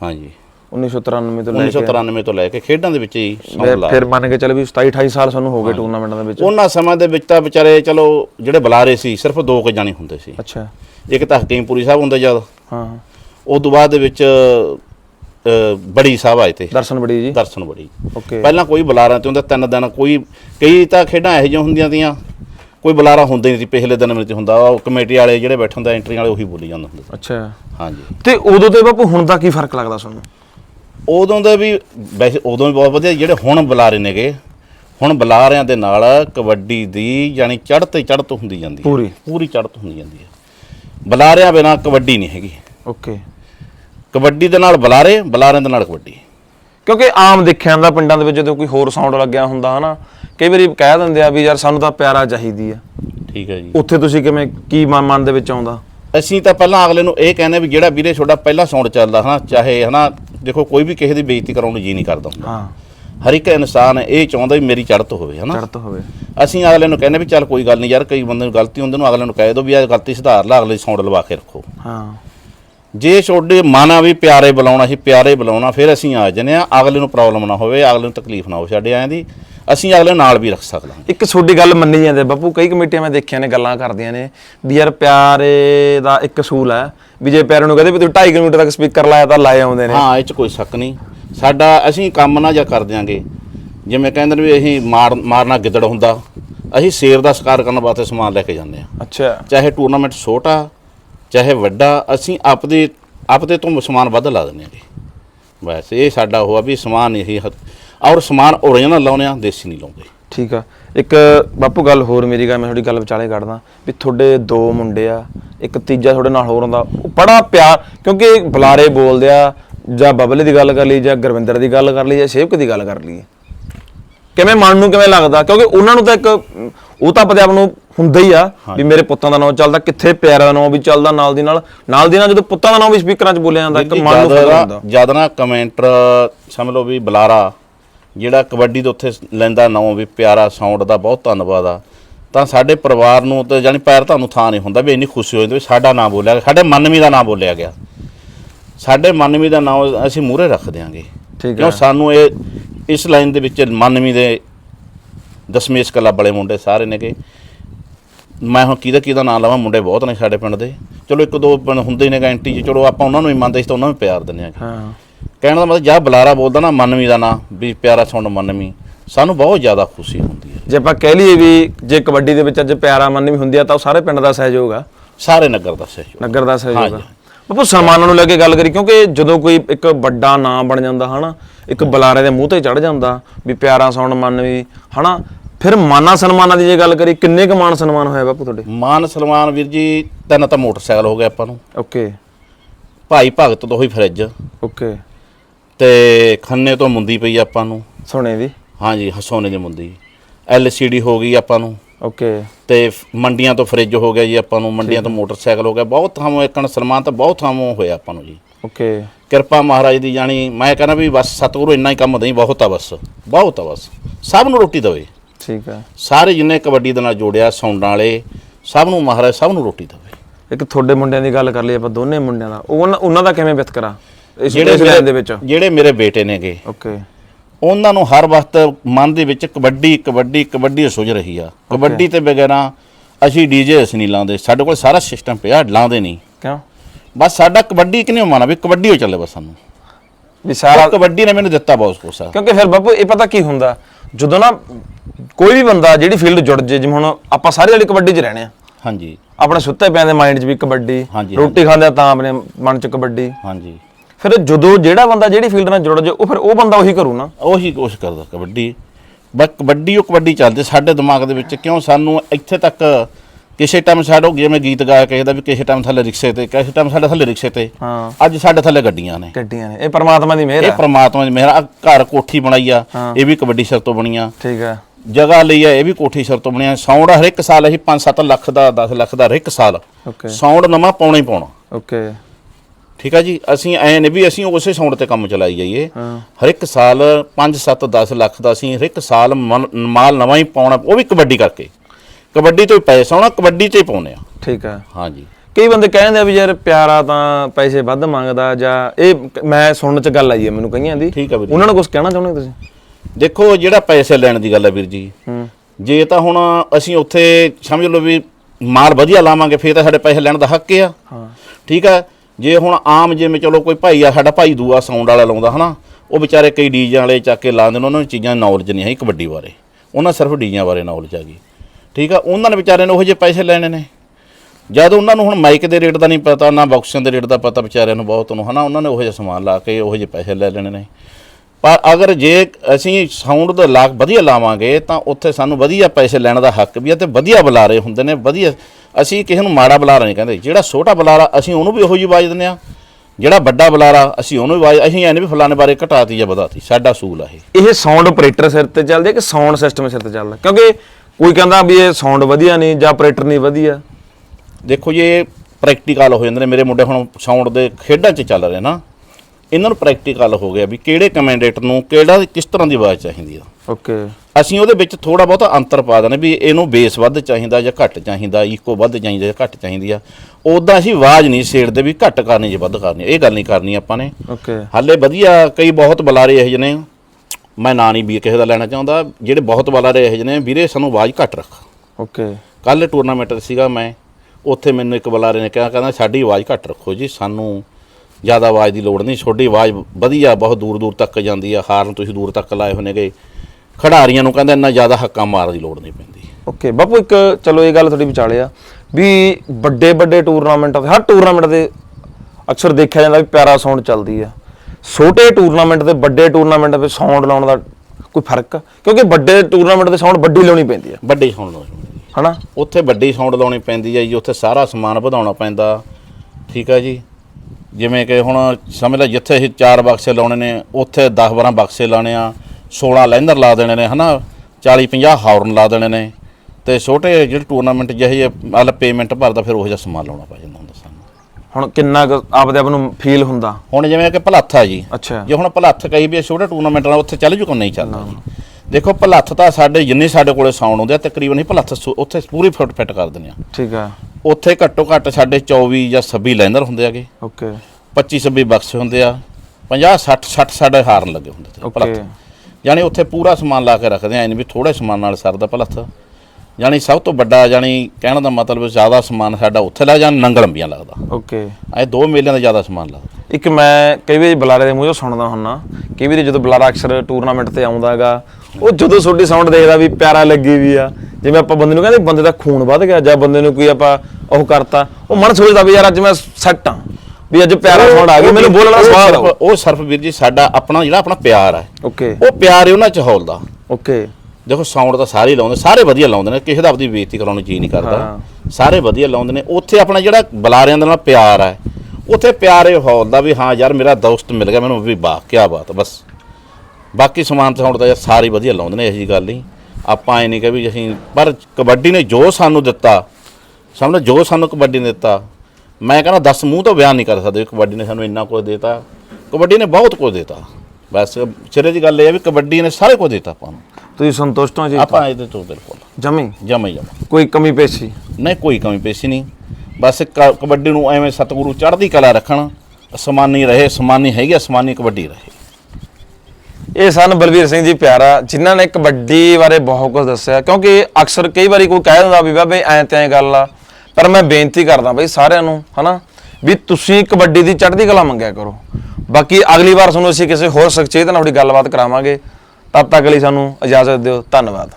ਹਾਂਜੀ। 1993 ਤੋਂ ਲੈ ਕੇ 1993 ਤੋਂ ਲੈ ਕੇ ਖੇਡਾਂ ਦੇ ਵਿੱਚ ਹੀ ਫਿਰ ਮੰਨ ਕੇ ਚੱਲ ਵੀ 27 28 ਸਾਲ ਸਾਨੂੰ ਹੋ ਗਏ ਟੂਰਨਾਮੈਂਟਾਂ ਦੇ ਵਿੱਚ। ਉਹਨਾਂ ਸਮਾਂ ਦੇ ਵਿੱਚ ਤਾਂ ਵਿਚਾਰੇ ਚਲੋ ਜਿਹੜੇ ਬੁਲਾਰੇ ਸੀ ਸਿਰਫ ਦੋ ਕੁ ਜਾਣੇ ਹੁੰਦੇ ਸੀ। ਅੱਛਾ। ਇੱਕ ਤਾਂ ਹਕੀਮਪੁਰੀ ਸਾਹਿਬ ਹੁੰਦੇ ਜਦ। ਹਾਂ। ਉਸ ਤੋਂ ਬਾਅਦ ਦੇ ਵਿੱਚ ਬੜੀ ਸਾਹਿਬ ਆਏ ਤੇ। ਦਰਸ਼ਨ ਬੜੀ ਜੀ। ਦਰਸ਼ਨ ਬੜੀ। ਓਕੇ। ਪਹਿਲਾਂ ਕੋਈ ਬੁਲਾਰਾ ਤੇ ਹੁੰਦਾ ਤਿੰਨ ਦਿਨ ਕੋਈ ਕਈ ਤਾਂ ਖੇਡਾਂ ਇਹੋ ਜਿਹੀਆਂ ਹੁੰਦੀਆਂ ਤੀਆਂ। ਕੋਈ ਬੁਲਾਰਾ ਹੁੰਦਾ ਨਹੀਂ ਸੀ ਪਿਛਲੇ ਦਿਨ ਵਿੱਚ ਹੁੰਦਾ ਉਹ ਕਮੇਟੀ ਵਾਲੇ ਜਿਹੜੇ ਬੈਠੇ ਹੁੰਦੇ ਐਂਟਰੀ ਵਾਲੇ ਉਹੀ ਬੋਲੀ ਜਾਂਦੇ ਹੁੰਦੇ। ਅੱਛਾ। ਹਾਂਜੀ। ਤੇ ਉਦੋਂ ਤੇ ਬਾਪੂ ਹੁਣ ਦਾ ਕੀ ਫ਼ਰਕ ਲੱਗਦਾ ਤੁਹਾਨੂੰ? ਉਦੋਂ ਦਾ ਵੀ ਵੈਸੇ ਉਦੋਂ ਵੀ ਬਹੁਤ ਵਧੀਆ ਜਿਹੜੇ ਹੁਣ ਬੁਲਾਰੇ ਨੇਗੇ ਹੁਣ ਬੁਲਾਰਿਆਂ ਦੇ ਨਾਲ ਕਬੱਡੀ ਦੀ ਯਾਨੀ ਚੜ੍ਹ ਤੇ ਚੜ੍ਹਤ ਹੁੰਦੀ ਜਾਂਦੀ ਹੈ। ਪੂਰੀ? ਪੂਰੀ ਚੜ੍ਹਤ ਹੁੰਦੀ ਜਾਂਦੀ ਹੈ। ਬੁਲਾਰਿਆਂ ਬਿਨਾਂ ਕਬੱਡੀ ਨਹੀਂ ਹੈਗੀ। ਓਕੇ। ਕਬੱਡੀ ਦੇ ਨਾਲ ਬੁਲਾਰੇ ਬੁਲਾਰਿਆਂ ਦੇ ਨਾਲ ਕਬੱਡੀ। ਕਿਉਂਕਿ ਆਮ ਦੇਖਿਆ ਜਾਂਦਾ ਪਿੰਡਾਂ ਦੇ ਵਿੱਚ ਜਦੋਂ ਕੋਈ ਹੋਰ ਸਾਊਂਡ ਲੱਗਿਆ ਹੁੰਦਾ ਹਨਾ ਕਈ ਵਾਰੀ ਕਹਿ ਦਿੰਦੇ ਆ ਵੀ ਯਾਰ ਸਾਨੂੰ ਤਾਂ ਪਿਆਰਾ ਚਾਹੀਦੀ ਆ। ਠੀਕ ਹੈ ਜੀ। ਉੱਥੇ ਤੁਸੀਂ ਕਿਵੇਂ ਕੀ ਮਨ ਮਨ ਦੇ ਵਿੱਚ ਆਉਂਦਾ? ਅਸੀਂ ਤਾਂ ਪਹਿਲਾਂ ਅਗਲੇ ਨੂੰ ਇਹ ਕਹਿੰਦੇ ਵੀ ਜਿਹੜਾ ਵੀਰੇ ਤੁਹਾਡਾ ਪਹਿਲਾ ਸਾਊਂਡ ਚੱਲਦਾ ਹਨਾ ਚਾਹੇ ਹਨਾ ਦੇਖੋ ਕੋਈ ਵੀ ਕਿਸੇ ਦੀ ਬੇਇੱਜ਼ਤੀ ਕਰਾਉਣ ਨੂੰ ਜੀ ਨਹੀਂ ਕਰਦਾ ਹੁੰਦਾ। ਹਾਂ। ਹਰ ਇੱਕ ਇਨਸਾਨ ਇਹ ਚਾਹੁੰਦਾ ਵੀ ਮੇਰੀ ਚੜ੍ਹਤ ਹੋਵੇ ਹਨਾ? ਚੜਤ ਹੋਵੇ। ਅਸੀਂ ਅਗਲੇ ਨੂੰ ਕਹਿੰਦੇ ਵੀ ਚੱਲ ਕੋਈ ਗੱਲ ਨਹੀਂ ਯਾਰ ਕਈ ਬੰਦੇ ਨੂੰ ਗਲਤੀ ਹੁੰਦੀ ਨੂੰ ਅਗਲੇ ਨੂੰ ਕਹਿ ਦਿਓ ਵੀ ਇਹ ਗਲਤੀ ਸੁਧਾਰ ਲਾ ਅਗਲੇ ਸਾਊਂਡ ਲਵਾ ਕੇ ਰੱਖੋ। ਹਾਂ। ਜੇ ਤੁਹਾਡੇ ਮਨ ਆ ਵੀ ਪਿਆਰੇ ਬੁਲਾਉਣਾ ਸੀ ਪਿਆਰੇ ਬੁਲਾਉਣਾ ਫਿਰ ਅਸੀਂ ਆ ਜੰਨੇ ਆ ਅਗਲੇ ਨੂੰ ਪ੍ਰੋਬਲਮ ਨਾ ਹੋਵੇ ਅਗਲੇ ਨੂੰ ਤਕਲੀਫ ਨਾ ਹੋਵੇ ਸਾਡੇ ਆਇਆਂ ਦੀ ਅਸੀਂ ਅਗਲੇ ਨਾਲ ਵੀ ਰੱਖ ਸਕਦੇ ਹਾਂ। ਇੱਕ ਛੋਟੀ ਗੱਲ ਮੰਨੀ ਜਾਂਦੀ ਬਾਪੂ ਕਈ ਕਮੇਟੀਆਂ ਮੈਂ ਦੇਖਿਆ ਨੇ ਗੱਲਾਂ ਕਰਦੀਆਂ ਨੇ ਵੀ ਯਾਰ ਪਿਆਰੇ ਦਾ ਇੱਕ ਅਸੂਲ ਹੈ ਵੀ ਜੇ ਪਿਆਰੇ ਨੂੰ ਕਹਦੇ ਵੀ ਤੂੰ 2.5 ਕਿਲੋਮੀਟਰ ਤੱਕ ਸਪੀਕਰ ਲਾਇਆ ਤਾਂ ਲਾਏ ਆਉਂਦੇ ਨੇ। ਹਾਂ ਇਹ ਚ ਕੋਈ ਸ਼ੱਕ ਨਹੀਂ। ਸਾਡਾ ਅਸੀਂ ਕੰਮ ਨਾ ਜਾਂ ਕਰ ਦਿਆਂਗੇ। ਜਿਵੇਂ ਕਹਿੰਦੇ ਨੇ ਵੀ ਅਸੀਂ ਮਾਰ ਮਾਰਨਾ ਗਿੱਦੜ ਹੁੰਦਾ। ਅਸੀਂ ਸ਼ੇਰ ਦਾ ਸ਼ਿਕਾਰ ਕਰਨ ਵਾਸਤੇ ਸਮਾਨ ਲੈ ਕੇ ਜਾਂਦੇ ਆ ਅੱਛਾ। ਚਾਹੇ ਟੂਰਨਾਮੈਂਟ ਛੋਟਾ ਚਾਹੇ ਵੱਡਾ ਅਸੀਂ ਆਪਦੇ ਆਪਦੇ ਤੋਂ ਸਮਾਨ ਵੱਧ ਲਾ ਦਿੰਦੇ ਆਂਗੇ ਬਸ ਇਹ ਸਾਡਾ ਹੋਆ ਵੀ ਸਮਾਨ ਇਹੀ ਹੱਥ- ਔਰ ਸਮਾਨ ਓਰੀਜਨਲ ਲਾਉਂਦੇ ਆ ਦੇਸੀ ਨਹੀਂ ਲਾਉਂਦੇ। ਠੀਕ ਆ। ਇੱਕ ਬਾਪੂ ਗੱਲ ਹੋਰ ਮੇਰੀ ਗੱਲ ਮੈਂ ਤੁਹਾਡੀ ਗੱਲ ਵਿਚਾਲੇ ਕੱਢਦਾ ਵੀ ਤੁਹਾਡੇ ਦੋ ਮੁੰਡੇ ਆ ਇੱਕ ਤੀਜਾ ਤੁਹਾਡੇ ਨਾਲ ਹੋਰ ਹੁੰਦਾ ਉਹ ਬੜਾ ਪਿਆਰ ਕਿਉਂਕਿ ਬੁਲਾਰੇ ਬੋਲਦੇ ਆ ਜਾਂ ਬਬਲੇ ਦੀ ਗੱਲ ਕਰ ਲਈ ਜਾਂ ਗੁਰਵਿੰਦਰ ਦੀ ਗੱਲ ਕਰ ਲਈ ਜਾਂ ਸੇਵਕ ਦੀ ਗੱਲ ਕਰ ਲਈ ਕਿਵੇਂ ਮਨ ਨੂੰ ਕਿਵੇਂ ਲੱਗਦਾ? ਕਿਉਂਕਿ ਉਹਨਾਂ ਨੂੰ ਤਾਂ ਇੱਕ ਉਹ ਤਾਂ ਆਪਣੇ ਆਪ ਨੂੰ ਹੁੰਦਾ ਹੀ ਆ ਵੀ ਮੇਰੇ ਪੁੱਤਾਂ ਦਾ ਨਾਮ ਚੱਲਦਾ ਕਿੱਥੇ ਪਿਆਰਾ ਦਾ ਨਾਮ ਵੀ ਚੱਲਦਾ ਨਾਲ ਦੀ ਨਾਲ ਨਾਲ ਦੀ ਨਾਲ ਜਦੋਂ ਪੁੱਤਾਂ ਦਾ ਨਾਮ ਵੀ ਸਪੀਕਰਾਂ 'ਚ ਬੋਲਿਆ ਜਾਂਦਾ ਇੱਕ ਮਨ ਨੂੰ ਫ਼ਰਕ ਹੁੰਦਾ ਜਦ ਨਾ ਕਮੈਂਟਰ ਸਮਝ ਲਓ ਵੀ ਬੁਲਾਰਾ ਜਿਹੜਾ ਕਬੱਡੀ ਦੇ ਉੱਥੇ ਲੈਂਦਾ ਨਾਮ ਵੀ ਪਿਆਰਾ ਸਾਊਂਡ ਦਾ ਬਹੁਤ ਧੰਨਵਾਦ ਆ। ਤਾਂ ਸਾਡੇ ਪਰਿਵਾਰ ਨੂੰ ਤੇ ਜਾਨੀ ਪੈਰ ਤੁਹਾਨੂੰ ਥਾਂ ਨਹੀਂ ਹੁੰਦਾ ਵੀ ਇੰਨੀ ਖੁਸ਼ੀ ਹੋ ਜਾਂਦੀ ਵੀ ਸਾਡਾ ਨਾਮ ਬੋਲਿਆ ਗਿਆ ਸਾਡੇ ਮਨਮੀ ਦਾ ਨਾਮ ਬੋਲਿਆ ਗਿਆ। ਸਾਡੇ ਮਨਮੀ ਦਾ ਨਾਮ ਅਸੀਂ ਮੂਹਰੇ ਰੱਖ ਦਿਆਂਗੇ। ਠੀਕ ਕਿਉਂ ਹੈ ਸਾਨੂੰ ਇਹ ਇਸ ਲਾਈਨ ਦੇ ਵਿੱਚ ਮਨਮੀ ਦੇ ਦਸਮੇਸ਼ ਕਲੱਬ ਵਾਲੇ ਮੁੰਡੇ ਸਾਰੇ ਨੇਗੇ। ਮੈਂ ਹੁਣ ਕਿਹਦਾ ਕਿਹਦਾ ਨਾਂ ਲਵਾਂ ਮੁੰਡੇ ਬਹੁਤ ਨੇ ਸਾਡੇ ਪਿੰਡ ਦੇ। ਚਲੋ ਇੱਕ ਦੋ ਪਿੰਡ ਹੁੰਦੇ ਨੇ ਗੈਂਟੀ ਚ ਚਲੋ ਆਪਾਂ ਉਹਨਾਂ ਨੂੰ ਹੀ ਮੰਨਦੇ ਸੀ ਤਾਂ ਉਹਨਾਂ ਨੂੰ ਪਿਆਰ ਦਿੰਦੇ ਆ ਹਾਂ। ਕਹਿਣ ਦਾ ਮਤਲਬ ਜਾਂ ਬੁਲਾਰਾ ਬੋਲਦਾ ਨਾ ਮਨਵੀ ਦਾ ਨਾਂ ਵੀ ਪਿਆਰਾ ਸੁਣ ਮਨਵੀ ਸਾਨੂੰ ਬਹੁਤ ਜ਼ਿਆਦਾ ਖੁਸ਼ੀ ਹੁੰਦੀ ਹੈ। ਜੇ ਆਪਾਂ ਕਹਿ ਲਈਏ ਵੀ ਜੇ ਕਬੱਡੀ ਦੇ ਵਿੱਚ ਅੱਜ ਪਿਆਰਾ ਮੰਨ ਵੀ ਹੁੰਦੀ ਆ ਤਾਂ ਉਹ ਸਾਰੇ ਪਿੰਡ ਦਾ ਸਹਿਯੋਗ ਆ। ਸਾਰੇ ਨਗਰ ਦਾ ਸਹਿਯੋਗ। ਨਗਰ ਦਾ ਸਹਿਯੋਗ ਆ। ਬਾਪੂ ਸਨਮਾਨਾਂ ਨੂੰ ਲੈ ਕੇ ਗੱਲ ਕਰੀ ਕਿਉਂਕਿ ਜਦੋਂ ਕੋਈ ਇੱਕ ਵੱਡਾ ਨਾਂ ਬਣ ਜਾਂਦਾ ਹਨਾ ਇੱਕ ਬੁਲਾਰੇ ਦੇ ਮੂੰਹ ਤੇ ਚੜ ਜਾਂਦਾ ਵੀ ਪਿਆਰਾ ਸੌਣ ਮੰਨ ਵੀ ਹਨਾ ਫਿਰ ਮਾਨਾ ਸਨਮਾਨਾਂ ਦੀ ਜੇ ਗੱਲ ਕਰੀ ਕਿੰਨੇ ਕੁ ਮਾਨ ਸਨਮਾਨ ਹੋਇਆ ਬਾਪੂ ਤੁਹਾਡੇ? ਮਾਨ ਸਲਮਾਨ ਵੀਰ ਜੀ ਤਿੰਨ ਤਾਂ ਮੋਟਰਸਾਈਕਲ ਹੋ ਗਏ ਆਪਾਂ ਨੂੰ। ਓਕੇ। ਭਾਈ ਭਗਤ ਤੋਂ ਹੀ ਫਰਿੱਜ ਓਕੇ। ਤੇ ਖੰਨੇ ਤੋਂ ਮੁੰਦੀ ਪਈ ਆਪਾਂ ਨੂੰ। ਸੁਣੇ ਦੀ? ਹਾਂਜੀ ਹਸੋਨੇ ਦੀ ਮੁੰਦੀ। ਐਲਸੀਡੀ ਹੋ ਗਈ ਆਪਾਂ ਨੂੰ। ਓਕੇ। ਤੇ ਮੰਡੀਆਂ ਤੋਂ ਫਰਿੱਜ ਹੋ ਗਿਆ ਜੀ ਆਪਾਂ ਨੂੰ। ਮੰਡੀਆਂ ਤੋਂ ਮੋਟਰਸਾਈਕਲ ਹੋ ਗਿਆ। ਬਹੁਤ ਥਾਮੋਂ ਇੱਕਣ ਸਨਮਾਨ ਤਾਂ ਬਹੁਤ ਥਾਮੋਂ ਹੋਇਆ ਆਪਾਂ ਨੂੰ ਜੀ। ਓਕੇ। ਕਿਰਪਾ ਮਹਾਰਾਜ ਦੀ ਜਾਣੀ ਮੈਂ ਕਹਿੰਦਾ ਵੀ ਬਸ ਸਤਿਗੁਰੂ ਇੰਨਾ ਹੀ ਕੰਮ ਦੇਈ ਬਹੁਤ ਆ ਬਸ। ਬਹੁਤ ਆ ਬਸ। ਸਭ ਨੂੰ ਰੋਟੀ ਦੇਵੇ। ਠੀਕ ਆ ਸਾਰੇ ਜਿੰਨੇ ਕਬੱਡੀ ਦੇ ਨਾਲ ਜੋੜਿਆ ਸੌਂਡਾਂ ਵਾਲੇ ਸਭ ਨੂੰ ਮਹਾਰਾਜ ਸਭ ਨੂੰ ਰੋਟੀ ਦੇਵੇ। ਇੱਕ ਤੁਹਾਡੇ ਮੁੰਡਿਆਂ ਦੀ ਗੱਲ ਕਰ ਲਈ ਆਪਾਂ ਦੋਨੇ ਮੁੰਡਿਆਂ ਦਾ। ਉਹ ਉਹਨਾਂ- ਉਹਨਾਂ ਦਾ ਕਿਵੇਂ ਵਿਤਕਰਾ ਇਸ ਜਿਹੜੇ ਇਸ ਲਾਈਨ ਦੇ ਵਿੱਚ। ਜਿਹੜੇ ਮੇਰੇ ਬੇਟੇ ਨੇਗੇ। ਓਕੇ। ਉਹਨਾਂ ਨੂੰ ਹਰ ਵਕਤ ਮਨ ਦੇ ਵਿੱਚ ਕਬੱਡੀ ਕਬੱਡੀ ਕਬੱਡੀ ਸੁਝ ਰਹੀ ਆ। ਕਬੱਡੀ ਤੇ ਬਗੈਰਾ ਅਸੀਂ ਡੀਜੇ ਅਸੀਂ ਨਹੀਂ ਲਾਉਂਦੇ। ਸਾਡੇ ਕੋਲ ਸਾਰਾ ਸਿਸਟਮ ਪਿਆ ਲਾਉਂਦੇ ਨਹੀਂ। ਕਿਉਂ? ਬਸ ਸਾਡਾ ਕਬੱਡੀ ਕਿ ਨਹੀਂ ਮਾਨਾ ਵੀ ਕਬੱਡੀ ਹੋ ਚੱਲੇ ਬਸ ਸਾਨੂੰ। ਵੀ ਸਾਰਾ ਉਹ ਕਬੱਡੀ ਨੇ ਮੈਨੂੰ ਦਿੱਤਾ ਬਹੁਤ ਕੁਛ ਆ। ਕਿਉਂਕਿ ਫਿਰ ਬਾਪੂ ਇਹ ਪਤਾ ਕੀ ਹੁੰਦਾ? ਜਦੋਂ ਨਾ ਕੋਈ ਵੀ ਬੰਦਾ ਜਿਹੜੀ ਫੀਲਡ ਜੁੜ ਜੇ ਜਿਵੇਂ ਹੁਣ ਆਪਾਂ ਸਾਰੇ ਵਾਲੀ ਕਬੱਡੀ 'ਚ ਰਹਿਣੇ ਆ। ਹਾਂਜੀ। ਆਪਣੇ ਸੁੱਤੇ ਪਿਆਂ ਦੇ ਮਾਈਂਡ 'ਚ ਵੀ ਕਬੱਡੀ ਹਾਂਜੀ, ਰੋਟੀ ਖਾਂਦੇ ਤਾਂ ਆਪਣੇ ਮਨ 'ਚ ਕਬੱਡੀ। ਹਾਂਜੀ। ਫਿਰ ਜਦੋਂ ਜਿਹੜਾ ਬੰਦਾ ਜਿਹੜੀ ਫੀਲਡ ਨਾਲ ਜੁੜ ਜੇ ਉਹ ਫਿਰ ਉਹ ਬੰਦਾ ਉਹੀ ਕਰੂ ਨਾ। ਉਹੀ ਕੋਸ਼ਿਸ਼ ਕਰਦਾ ਕਬੱਡੀ। ਬਸ ਕਬੱਡੀ ਉਹ ਕਬੱਡੀ ਚੱਲਦੇ ਸਾਡੇ ਦਿਮਾਗ ਦੇ ਵਿੱਚ ਕਿਉਂ ਸਾਨੂੰ ਇੱਥੇ ਤੱਕ ਕਿਸੇ ਟਾਈਮ ਸਾਡੋ ਜਿਵੇਂ ਗੀਤ ਗਾਇਆ ਕਿਸੇ ਦਾ ਵੀ ਕਿਸੇ ਟਾਈਮ ਥੱਲੇ ਰਿਕਸ਼ੇ ਤੇ ਕਿਸੇ ਟਾਈਮ ਸਾਡੇ ਥੱਲੇ ਰਿਕਸ਼ੇ ਤੇ ਹਾਂ। ਅੱਜ ਸਾਡੇ ਥੱਲੇ ਗੱਡੀਆਂ ਨੇ। ਗੱਡੀਆਂ ਨੇ। ਇਹ ਪਰਮਾਤਮਾ ਦੀ ਮਿਹਰ ਇਹ ਪ੍ਰਮਾਤਮਾ ਦੀ ਮਿਹਰ ਆ। ਘਰ ਕੋਠੀ ਬਣਾਈ ਆ ਹਾਂ। ਇਹ ਵੀ ਕਬੱਡੀ ਸਿਰ ਤੋਂ ਬਣੀ ਆ। ਠੀਕ ਆ। ਜਗ੍ਹਾ ਲਈ ਆ ਇਹ ਵੀ ਕੋਠੀ ਸਿਰ ਤੋਂ ਬਣਿਆ। ਸਾਊਂਡ ਹਰ ਇੱਕ ਸਾਲ ਅਸੀਂ 5-7 ਲੱਖ ਦਾ 10 ਲੱਖ ਦਾ ਹਰ ਇੱਕ ਸਾਲ। ਓਕੇ ਸਾਊਂਡ ਨਵਾਂ ਪਾਉਣਾ ਹੀ ਪਾਉਣਾ। ਓਕੇ ਠੀਕ ਆ ਜੀ? ਅਸੀਂ ਐ ਨੇ ਵੀ ਅਸੀਂ ਉਸੇ ਸਾਊਂਡ ਤੇ ਕੰਮ ਚਲਾਈ ਜਾਈਏ। ਹਾਂ। ਹਰ ਇੱਕ ਸਾਲ 5 7 10 ਲੱਖ ਦਾ ਅਸੀਂ ਹਰ ਇੱਕ ਸਾਲ ਮਨ- ਮਾਲ ਨਵਾਂ ਹੀ ਪਾਉਣਾ। ਉਹ ਵੀ ਕਬੱਡੀ ਕਰਕੇ। ਕਬੱਡੀ ਤੋਂ ਹੀ ਪੈਸਾ ਆਉਣਾ ਕਬੱਡੀ 'ਚ ਹੀ ਪਾਉਨੇ ਆ। ਠੀਕ ਆ। ਹਾਂਜੀ ਕਈ ਬੰਦੇ ਕਹਿੰਦੇ ਆ ਵੀ ਯਾਰ ਪਿਆਰਾ ਤਾਂ ਪੈਸੇ ਵੱਧ ਮੰਗਦਾ ਜਾਂ ਇਹ ਕ- ਮੈਂ ਸੁਣਨ ਚ ਗੱਲ ਆਈ ਹੈ ਮੈਨੂੰ ਕਈਆਂ ਦੀ। ਠੀਕ ਆ ਵੀਰ। ਜੀ। ਉਹਨਾਂ ਨੂੰ ਕੁਝ ਕਹਿਣਾ ਚਾਹੁੰਦੇ ਹੋ ਤੁਸੀਂ? ਦੇਖੋ ਜਿਹੜਾ ਪੈਸੇ ਲੈਣ ਦੀ ਗੱਲ ਹੈ ਵੀਰ ਜੀ। ਹੂੰ। ਜੇ ਤਾਂ ਹੁਣ ਅਸੀਂ ਉੱਥੇ ਸਮਝ ਲਓ ਵੀ ਮਾਲ ਵਧੀਆ ਲਾਵਾਂਗੇ ਫੇਰ ਤਾਂ ਸਾਡੇ ਪੈਸੇ ਲੈਣ ਦਾ ਹੱਕ ਆ। ਹਾਂ। ਠੀਕ ਹੈ ਜੇ ਹੁਣ ਆਮ ਜਿਵੇਂ ਚਲੋ ਕੋਈ ਭਾਈ ਆ ਸਾਡਾ ਭਾਈ ਦੂਆ ਸਾਊਂਡ ਵਾਲਾ ਲਾਉਂਦਾ ਹਨਾ ਉਹ ਵਿਚਾਰੇ ਕਈ ਡੀਜਾਂ ਵਾਲੇ ਚੱਕ ਕੇ ਲਾਉਂਦੇ ਨੇ ਉਹਨਾਂ ਨੂੰ ਚੀਜ਼ਾਂ ਨੌਲੇਜ ਨਹੀਂ ਹੈ ਕਬੱਡੀ ਬਾਰੇ। ਉਹਨਾਂ ਸਿਰਫ ਡੀਜਾਂ ਬਾਰੇ ਨੌਲੇਜ ਆ ਗਈ। ਠੀਕ ਆ? ਉਹਨਾਂ ਨੇ ਵਿਚਾਰਿਆਂ ਨੇ ਉਹੋ ਜਿਹੇ ਪੈਸੇ ਲੈਣੇ ਨੇ। ਜਦ ਉਹਨਾਂ ਨੂੰ ਹੁਣ ਮਾਈਕ ਦੇ ਰੇਟ ਦਾ ਨਹੀਂ ਪਤਾ ਨਾ ਬਾਕਸਾਂ ਦੇ ਰੇਟ ਦਾ ਪਤਾ ਵਿਚਾਰਿਆਂ ਨੂੰ ਬਹੁਤ ਨੂੰ ਹਨਾ ਉਹਨਾਂ ਨੇ ਉਹੋ ਜਿਹਾ ਸਮਾਨ ਲਾ ਕੇ ਉਹੋ ਜਿਹੇ ਪੈਸੇ ਲੈ ਲੈਣੇ ਨੇ। ਪਰ ਅਗਰ ਜੇ ਅਸੀਂ ਸਾਊਂਡ ਦਾ ਲਾਕ ਵਧੀਆ ਲਾਵਾਂਗੇ ਤਾਂ ਉੱਥੇ ਸਾਨੂੰ ਵਧੀਆ ਪੈਸੇ ਲੈਣ ਦਾ ਹੱਕ ਵੀ ਹੈ ਤੇ ਵਧੀਆ ਬੁਲਾਰੇ ਹੁੰਦੇ ਨੇ ਵਧੀਆ। ਅਸੀਂ ਕਿਸੇ ਨੂੰ ਮਾੜਾ ਬੁਲਾਰਾ ਨਹੀਂ ਕਹਿੰਦੇ। ਜਿਹੜਾ ਛੋਟਾ ਬੁਲਾਰਾ ਅਸੀਂ ਉਹਨੂੰ ਵੀ ਉਹੋ ਜਿਹੀ ਆਵਾਜ਼ ਦਿੰਦੇ ਆ ਜਿਹੜਾ ਵੱਡਾ ਬੁਲਾਰਾ ਅਸੀਂ ਉਹਨੂੰ ਵੀ ਆਵਾਜ਼ ਅਸੀਂ ਐਂ ਨੀ ਵੀ ਫਲਾਣੇ ਬਾਰੇ ਘਟਾਤੀ ਜਾਂ ਵਧਾਤੀ। ਸਾਡਾ ਅਸੂਲ ਆ ਇਹ। ਇਹ ਸਾਊਂਡ ਆਪਰੇਟਰ ਸਿਰ ਤੇ ਚੱਲਦੇ ਕਿ ਸਾਊਂਡ ਸਿਸਟਮ ਸਿਰ ਤੇ ਚੱਲਦਾ? ਕਿਉਂਕਿ ਕੋਈ ਕਹਿੰਦਾ ਵੀ ਇਹ ਸਾਊਂਡ ਵਧੀਆ ਨਹੀਂ ਜਾਂ ਆਪਰੇਟਰ ਨਹੀਂ ਵਧੀਆ। ਦੇਖੋ ਜੀ ਇਹ ਪ੍ਰੈਕਟੀਕਲ ਹੋ ਜਾਂਦੇ ਨੇ। ਮੇਰੇ ਮੁੰਡੇ ਹੁਣ ਸਾਊਂਡ ਦੇ ਖੇਡਾਂ 'ਚ ਚੱਲ ਰਹੇ ਨਾ। ਇਹਨਾਂ ਨੂੰ ਪ੍ਰੈਕਟੀਕਲ ਹੋ ਗਿਆ ਵੀ ਕਿਹੜੇ ਕਮੈਂਡੇਟਰ ਨੂੰ ਕਿਹੜਾ ਕਿਸ ਤਰ੍ਹਾਂ ਦੀ ਆਵਾਜ਼ ਚਾਹੀਦੀ ਆ। ਓਕੇ ਅਸੀਂ ਉਹਦੇ ਵਿੱਚ ਥੋੜਾ ਬਹੁਤਾ ਅੰਤਰ ਪਾ ਦਿੰਦੇ ਵੀ ਇਹਨੂੰ ਬੇਸ ਵੱਧ ਚਾਹੀਦਾ ਜਾਂ ਘੱਟ ਚਾਹੀਦਾ ਇਕੋ ਵੱਧ ਚਾਹੀਦਾ ਜਾਂ ਘੱਟ ਚਾਹੀਦੀ ਆ। ਉਦਾਂ ਅਸੀਂ ਆਵਾਜ਼ ਨਹੀਂ ਛੇੜਦੇ ਵੀ ਘੱਟ ਕਰਨੀ ਜਾਂ ਵੱਧ ਕਰਨੀ ਇਹ ਗੱਲ ਨਹੀਂ ਕਰਨੀ ਆਪਾਂ ਨੇ। ਓਕੇ ਹਾਲੇ ਵਧੀਆ ਕਈ ਬਹੁਤ ਬੁਲਾਰੇ ਇਹੋ ਜਿਹੇ ਨੇ। ਮੈਂ ਨਾਂ ਨਹੀਂ ਵੀ ਕਿਸੇ ਦਾ ਲੈਣਾ ਚਾਹੁੰਦਾ ਜਿਹੜੇ ਬਹੁਤ ਬੁਲਾਰੇ ਇਹੋ ਜਿਹੇ ਨੇ ਵੀਰੇ ਸਾਨੂੰ ਆਵਾਜ਼ ਘੱਟ ਰੱਖ। ਓਕੇ ਕੱਲ ਟੂਰਨਾਮੈਂਟ ਸੀਗਾ ਮੈਂ ਉੱਥੇ ਮੈਨੂੰ ਇੱਕ ਬੁਲਾਰੇ ਨੇ ਕਿਹਾ ਕਹਿੰਦਾ ਸਾਡੀ ਆਵਾਜ਼ ਘੱਟ ਰੱਖੋ ਜੀ ਸਾਨੂੰ ਜ਼ਿਆਦਾ ਆਵਾਜ਼ ਦੀ ਲੋੜ ਨਹੀਂ ਛੋਟੀ ਆਵਾਜ਼ ਵਧੀਆ ਬਹੁਤ ਦੂਰ ਦੂਰ ਤੱਕ ਜਾਂਦੀ ਆ ਹਾਰਨ ਤੁਸੀਂ ਦੂਰ ਤੱਕ ਲਾਏ ਹੋਣੇ ਗਏ ਖਿਡਾਰੀਆਂ ਨੂੰ ਕਹਿੰਦਾ ਇੰਨਾ ਜ਼ਿਆਦਾ ਹੱਕਾਂ ਮਾਰਨ ਦੀ ਲੋੜ ਨਹੀਂ ਪੈਂਦੀ। ਓਕੇ ਬਾਪੂ ਇੱਕ ਚਲੋ ਇਹ ਗੱਲ ਤੁਹਾਡੀ ਵਿਚਾਲੇ ਆ ਵੀ ਵੱਡੇ ਵੱਡੇ ਟੂਰਨਾਮੈਂਟਾਂ ਹਰ ਟੂਰਨਾਮੈਂਟ ਦੇ ਅਕਸਰ ਦੇਖਿਆ ਜਾਂਦਾ ਵੀ ਪਿਆਰਾ ਸਾਊਂਡ ਚੱਲਦੀ ਆ। ਛੋਟੇ ਟੂਰਨਾਮੈਂਟ ਤੇ ਵੱਡੇ ਟੂਰਨਾਮੈਂਟ ਤੇ ਸਾਊਂਡ ਲਾਉਣ ਦਾ ਕੋਈ ਫ਼ਰਕ? ਆ? ਕਿਉਂਕਿ ਵੱਡੇ ਟੂਰਨਾਮੈਂਟ ਤੇ ਸਾਊਂਡ ਵੱਡੀ ਲਾਉਣੀ ਪੈਂਦੀ ਆ। ਵੱਡੀ ਸਾਊਂਡ ਲਾਉਣੀ ਹਨਾ? ਉੱਥੇ ਵੱਡੀ ਸਾਊਂਡ ਲਾਉਣੀ ਪੈਂਦੀ ਹੈ ਜੀ ਉੱਥੇ ਸਾਰਾ ਸਮਾਨ ਵਧਾਉਣਾ ਪੈਂਦਾ। ਠੀਕ ਹੈ ਜੀ? ਜਿਵੇਂ ਕਿ ਹੁਣ ਸਮਝ ਲੈ ਜਿੱਥੇ ਅਸੀਂ ਚਾਰ ਬਕਸੇ ਲਾਉਣੇ ਨੇ ਉੱਥੇ 10 12 ਬਕਸੇ ਲਾਣੇ ਆ 16 ਲੈਂਦਰ ਲਾ ਦੇਣੇ ਨੇ ਹਨਾ? 40 50 ਹਾਰਨ ਲਾ ਦੇਣੇ ਨੇ। ਤੇ ਛੋਟੇ ਜਿਹੜੇ ਟੂਰਨਾਮੈਂਟ ਜਿਹੇ ਮਤਲਬ ਪੇਮੈਂਟ ਭਰਦਾ ਫਿਰ ਉਹ ਜਿਹਾ ਸਮਾਨ ਲਾਉਣਾ ਪੈ ਜਾਂਦਾ ਹੁੰਦਾ ਸਾਨੂੰ। ਹੁਣ ਕਿੰਨਾ ਕੁ ਆਪਦੇ ਆਪ ਨੂੰ ਫੀਲ ਹੁੰਦਾ? ਹੁਣ ਜਿਵੇਂ ਕਿ ਭਲੱਥ ਜੀ। ਅੱਛਾ। ਜੇ ਹੁਣ ਭਲੱਥ ਕਹੀ ਵੀ ਇਹ ਛੋਟੇ ਟੂਰਨਾਮੈਂਟ ਨਾਲ ਉੱਥੇ ਚੱਲ ਜੂ ਨਹੀਂ ਚੱਲਦਾ ਦੇਖੋ ਭਲੱਥ ਤਾਂ ਸਾਡੇ ਜਿੰਨੇ ਸਾਡੇ ਕੋਲੇ ਸਾਊਂਡ ਹੁੰਦੇ ਆ ਤਕਰੀਬਨ ਹੀ ਭਲੱਥ ਸੁ- ਉੱਥੇ ਪੂਰੀ ਫਿੱਟ ਫਿੱਟ ਕਰ ਦਿੰਦੇ ਆ। ਠੀਕ ਆ। ਉੱਥੇ ਘੱਟੋ ਘੱਟ ਸਾਡੇ 24 ਜਾਂ 26 ਲੈਂਦਰ ਹੁੰਦੇ ਆਗੇ ਓਕੇ। 25 26 ਬਕਸੇ ਹੁੰਦੇ ਆ 50 60 60 ਸਾਡੇ ਹਾਰਨ ਲੱਗੇ ਹੁੰਦੇ ਤੇ ਓਕੇ। ਭਲੱਥ ਯਾਨੀ ਉੱਥੇ ਪੂਰਾ ਸਮਾਨ ਲਾ ਕੇ ਰੱਖਦੇ ਆ ਐ ਨਹੀਂ ਵੀ ਥੋੜੇ ਸਮਾਨ ਨਾਲ ਸਰਦਾ ਭਲੱਥ ਜਾਣੀ ਸਭ ਤੋਂ ਵੱਡਾ ਜਾਣੀ ਕਹਿਣ ਦਾ ਮਤਲਬ ਜ਼ਿਆਦਾ ਸਮਾਨ ਸਾਡਾ ਉੱਥੇ ਲੱਗ ਜਾਂ ਨੰਗਲੰਬੀਆਂ ਲੱਗਦਾ। ਓਕੇ। ਇਹ ਦੋ ਮੇਲਿਆਂ ਦਾ ਜ਼ਿਆਦਾ ਸਮਾਨ ਲੱਗਦਾ। ਇੱਕ ਮੈਂ ਕਈ ਵਾਰੀ ਬੁਲਾਰੇ ਦੇ ਮੂੰਹੋਂ ਸੁਣਦਾ ਹੁੰਨਾ ਕਈ ਵਾਰੀ ਜਦੋਂ ਬੁਲਾਰਾ ਅਕਸਰ ਟੂਰਨਾਮੈਂਟ ਤੇ ਆਉਂਦਾ ਹੈਗਾ ਉਹ ਜਦੋਂ ਤੁਹਾਡੀ ਸਾਊਂਡ ਦੇਖਦਾ ਵੀ ਪਿਆਰਾ ਲੱਗੀ ਵੀ ਆ ਜਿਵੇਂ ਆਪਾਂ ਬੰਦੇ ਨੂੰ ਕਹਿੰਦੇ ਬੰਦੇ ਦਾ ਖੂਨ ਵੱਧ ਗਿਆ ਜਾਂ ਬੰਦੇ ਨੂੰ ਕੋਈ ਆਪਾਂ ਉਹ ਕਰਤਾ ਉਹ ਮਨ ਸੋਚਦਾ ਵੀ ਯਾਰ ਅੱਜ ਮੈਂ ਸੈੱਟ ਆ ਵੀ ਅੱਜ ਪਿਆਰਾ ਸਾਊਂਡ ਆ ਗਈ ਮੈਨੂੰ ਬੋਲਣ ਸਵਾਦ ਉਹ ਸਰਫ ਵੀਰ ਜੀ ਸਾਡਾ ਆਪਣਾ ਜਿਹੜਾ ਆਪਣਾ ਪਿਆਰ ਹੈ ਓਕੇ। ਉਹ ਪਿਆਰ ਹੈ ਉਹਨਾਂ ਚ ਹੌਲਦਾ। ਓਕੇ। ਦੇਖੋ ਸਾਊਂਡ ਤਾਂ ਸਾਰੇ ਲਾਉਂਦੇ ਸਾਰੇ ਵਧੀਆ ਲਾਉਂਦੇ ਨੇ ਕਿਸੇ ਦਾ ਆਪਦੀ ਬੇਇੱਜ਼ਤੀ ਕਰਾਉਣ ਨੂੰ ਜੀ ਨਹੀਂ ਕਰਦਾ। ਸਾਰੇ ਵਧੀਆ ਲਾਉਂਦੇ ਨੇ ਉੱਥੇ ਆਪਣਾ ਜਿਹੜਾ ਬੁਲਾਰਿਆਂ ਦੇ ਨਾਲ ਪਿਆਰ ਹੈ ਉੱਥੇ ਪਿਆਰ ਇਹ ਹੌਲਦਾ ਵੀ ਹਾਂ ਯਾਰ ਮੇਰਾ ਦੋਸਤ ਮਿਲ ਗਿਆ ਮੈਨੂੰ ਵੀ ਵਾਹ ਕੀ ਬਾਤ ਬਸ। ਬਾਕੀ ਸਮਾਨ ਸਾਊਂਡ ਤਾਂ ਯਾਰ ਸਾਰੇ ਵਧੀਆ ਲਾਉਂਦੇ ਨੇ ਇਹੋ ਜਿਹੀ ਗੱਲ ਨਹੀਂ। ਆਪਾਂ ਐ ਨਹੀਂ ਕਿ ਵੀ ਅਸੀਂ ਪਰ ਕਬੱਡੀ ਨੇ ਜੋ ਸਾਨੂੰ ਦਿੱਤਾ ਸਾਹਮਣੇ ਜੋ ਸਾਨੂੰ ਕਬੱਡੀ ਨੇ ਦਿੱਤਾ ਮੈਂ ਕਹਿੰਦਾ 10 ਮੂੰਹ ਤੋਂ ਬਿਆਨ ਨਹੀਂ ਕਰ ਸਕਦੇ ਕਬੱਡੀ ਨੇ ਸਾਨੂੰ ਇੰਨਾ ਕੁਝ ਦਿੱਤਾ। ਕਬੱਡੀ ਨੇ ਬਹੁਤ ਕੁਝ ਦਿੱਤਾ। ਬਸ ਸਿਰੇ ਦੀ ਗੱਲ ਇਹ ਹੈ ਵੀ ਕਬੱਡੀ ਨੇ ਸਾਰੇ ਕੁਝ ਦਿੱਤਾ ਆਪਾਂ ਨੂੰ। ਤੁਸੀਂ ਸੰਤੁਸ਼ਟ ਹੋ ਜੀ? ਆਪਾਂ ਇਹਦੇ ਤੋਂ ਬਿਲਕੁਲ। ਜਮੀ? ਜਮਾ ਜਮਾ। ਕੋਈ ਕਮੀ ਪੇਸ਼ੀ? ਨਹੀਂ ਕੋਈ ਕਮੀ ਪੇਸ਼ੀ ਨਹੀਂ। ਬਸ ਕਬੱਡੀ ਨੂੰ ਐਵੇਂ ਸਤਿਗੁਰੂ ਚੜ੍ਹਦੀ ਕਲਾ ਰੱਖਣ। ਅਸਮਾਨੀ ਰਹੇ ਅਸਮਾਨੀ ਹੈਗੀ ਅਸਮਾਨੀ ਕਬੱਡੀ ਰਹੇ। ਇਹ ਸਨ ਬਲਵੀਰ ਸਿੰਘ ਜੀ ਪਿਆਰਾ, ਜਿਨ੍ਹਾਂ ਨੇ ਕਬੱਡੀ ਬਾਰੇ ਬਹੁਤ ਕੁਝ ਦੱਸਿਆ। ਕਿਉਂਕਿ ਅਕਸਰ ਕਈ ਵਾਰੀ ਕੋਈ ਕਹਿ ਦਿੰਦਾ ਵੀ ਬਾਬੇ ਐਂ ਤੇ ਐਂ ਗੱਲ ਆ, ਪਰ ਮੈਂ ਬੇਨਤੀ ਕਰਦਾ ਬਈ ਸਾਰਿਆਂ ਨੂੰ, ਹਨਾ, ਵੀ ਤੁਸੀਂ ਕਬੱਡੀ ਦੀ ਚੜ੍ਹਦੀ ਕਲਾ ਮੰਗਿਆ ਕਰੋ। ਬਾਕੀ ਅਗਲੀ ਵਾਰ ਤੁਹਾਨੂੰ ਅਸੀਂ ਕਿਸੇ ਹੋਰ ਸ਼ਖਸੀਅਤ ਨਾਲ ਤੁਹਾਡੀ ਗੱਲਬਾਤ ਕਰਾਵਾਂਗੇ। ਤਦ ਤੱਕ ਲਈ ਸਾਨੂੰ ਇਜਾਜ਼ਤ ਦਿਓ। ਧੰਨਵਾਦ।